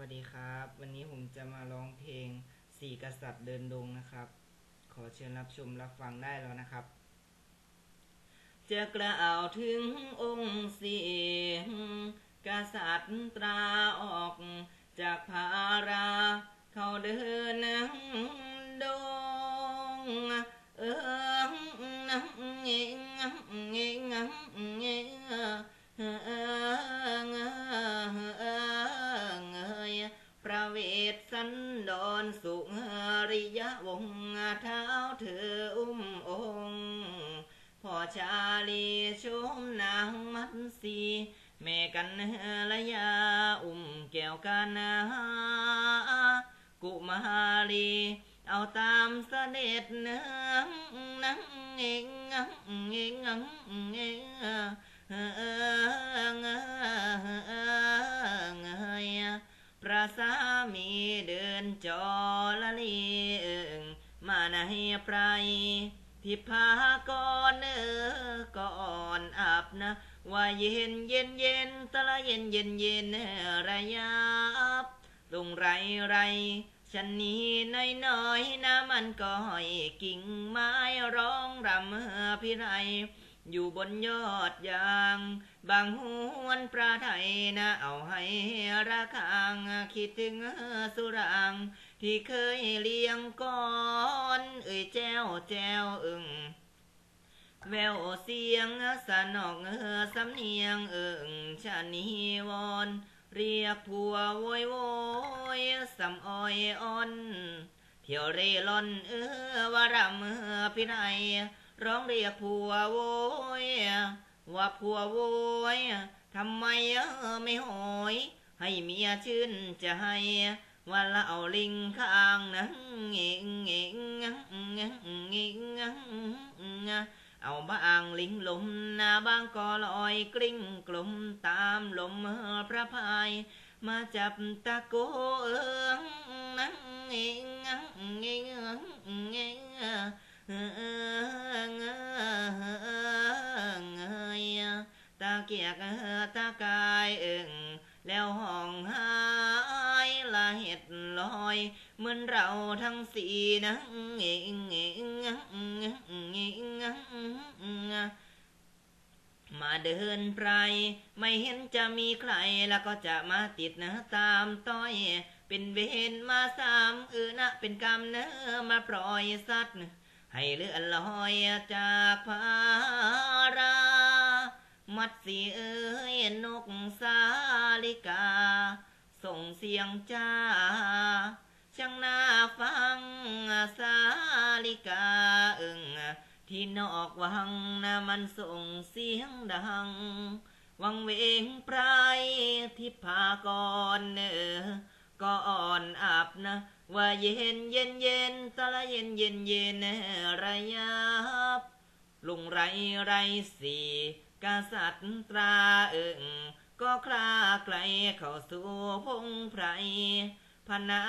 วัสดีครับ วันนี้ผมจะมาร้องเพลงสี่กษัตริย์เดินดงนะครับ ขอเชิญรับชมรับฟังได้แล้วนะครับ จะกล่าวถึงองค์สี่กษัตริย์ตราออกจากภารา เขาเดินดงเอิง ริยวงเท้าเธออุ้มองค์พ่อชาลีชมนางมัดสีแม่กันเฮละยาอุ้มแก้วกานากุมาลี เอาตามเสด็จเนืองนังเองเองเองเอง จอละลีเอิงมาในไพรที่พากอนเออก่อนอาบนะว่าเย็นเย็นเย็นตะละเย็นเย็นเย็นระยับลงไรไรฉันนี้น้อยน้อยน้ำมันก็หอยกิ่งไม้ร้องรำพิไร อยู่บนยอดยาง บางหวนปลาไทยนะเอาให้ราคางคิดถึงสุรางที่เคยเลี้ยงก่อน เอ่ยแจ้วแจ้วอึงแววเสียงสนองเออสำเนียงเอิงชานีวอนเรียกผัวโวยโวยสำอ้อยอ่อน เที่ยวเร่ร่อนเออว่ารำเออพี่ไร ร้องเรียกผัวโวยว่าผัวโวยทำไมไม่หอยให้เมียชื่นใจว่าละเอาลิงข้างนั้นเงงเงงเงงเงงเอาบางลิงลมนาบางก็ลอยกลิ้งกลมตามลมพระพาย มาจับตะโกเอิงนังเงงเงงเงง เอิงแล้วห้องหายละเห็ดลอย เหมือนเราทั้งสี่นะเงงเงงมาเดินไพรไม่เห็นจะมีใครแล้วก็จะมาติดนะตามต้อย เป็นเวรมาสามเออนะเป็นกรรมเนอมาปล่อยสัตว์ ให้เลื่อนลอยจากภารา มัดสีเอ้ยนกสาลิกา ส่งเสียงจ้า ช่างน่าฟังสาลิกาเอึงที่นอกวังนะมันส่งเสียงดัง วังเวงไพรที่พากรเนอก็อ่อนอับนะ ว่าเย็นเย็นเย็นตะละเย็นเย็นเย็นระยับ ลุงไรไรสีกษัตริย์ตราเอิงก็คลาไกลเข้าสู่พงไพรพนา